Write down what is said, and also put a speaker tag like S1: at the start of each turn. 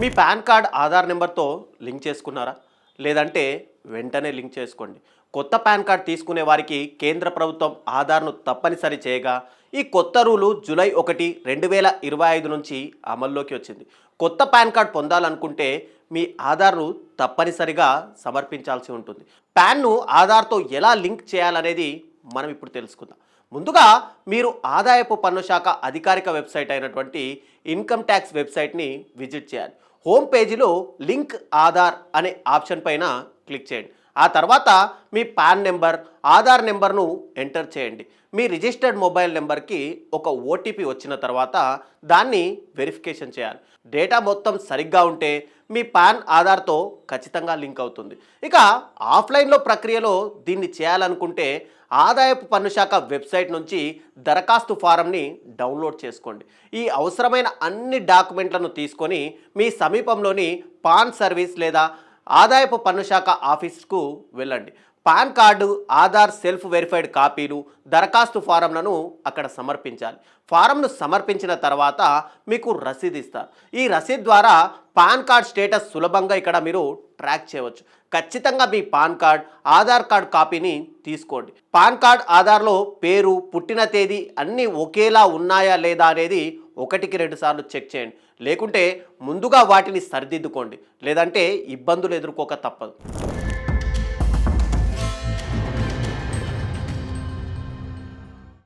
S1: మీ PAN card Aadhaar నెంబర్తో link చేసుకున్నారా? లేదంటే వెంటనే లింక్ చేసుకోండి. కొత్త పాన్ కార్డ్ తీసుకునే వారికి కేంద్ర ప్రభుత్వం ఆధార్ను తప్పనిసరి చేయగా ఈ కొత్త రూలు జూలై ఒకటి రెండు వేల ఇరవై ఐదు నుంచి అమల్లోకి వచ్చింది. కొత్త పాన్ కార్డ్ పొందాలనుకుంటే మీ ఆధార్ను తప్పనిసరిగా సమర్పించాల్సి ఉంటుంది. పాన్ను ఆధార్తో ఎలా లింక్ చేయాలనేది మనం ఇప్పుడు తెలుసుకుందాం. ముందుగా మీరు ఆదాయపు పన్ను శాఖ అధికారిక వెబ్సైట్ అయినటువంటి ఇన్కమ్ ట్యాక్స్ వెబ్సైట్ని విజిట్ చేయాలి. హోమ్ పేజీలో లింక్ ఆధార్ అనే ఆప్షన్ పైన క్లిక్ చేయండి. ఆ తర్వాత మీ పాన్ నెంబర్ ఆధార్ నెంబర్ను ఎంటర్ చేయండి. మీ రిజిస్టర్డ్ మొబైల్ నెంబర్కి ఒక ఓటీపీ వచ్చిన తర్వాత దాన్ని వెరిఫికేషన్ చేయాలి. డేటా మొత్తం సరిగ్గా ఉంటే మీ పాన్ ఆధార్తో ఖచ్చితంగా లింక్ అవుతుంది. ఇక ఆఫ్లైన్లో ప్రక్రియలో దీన్ని చేయాలనుకుంటే ఆదాయపు పన్ను శాఖ వెబ్సైట్ నుంచి దరఖాస్తు ఫారంని డౌన్లోడ్ చేసుకోండి. ఈ అవసరమైన అన్ని డాక్యుమెంట్లను తీసుకొని మీ సమీపంలోని పాన్ సర్వీస్ లేదా ఆదాయపు పన్ను శాఖ ఆఫీస్కు వెళ్ళండి. PAN card Aadhaar self verified కాపీలు దరఖాస్తు ఫారంలను అక్కడ సమర్పించాలి. ఫారంను సమర్పించిన తర్వాత మీకు రసీదు ఇస్తారు. ఈ రసీదు ద్వారా పాన్ కార్డ్ స్టేటస్ సులభంగా ఇక్కడ మీరు ట్రాక్ చేయవచ్చు. ఖచ్చితంగా మీ పాన్ కార్డ్ ఆధార్ కార్డ్ కాపీని తీసుకోండి. పాన్ కార్డ్ ఆధార్లో పేరు పుట్టిన తేదీ అన్నీ ఒకేలా ఉన్నాయా లేదా అనేది ఒకటికి రెండు సార్లు చెక్ చేయండి. లేకుంటే ముందుగా వాటిని సరిదిద్దుకోండి. లేదంటే ఇబ్బందులు ఎదుర్కోక తప్పదు.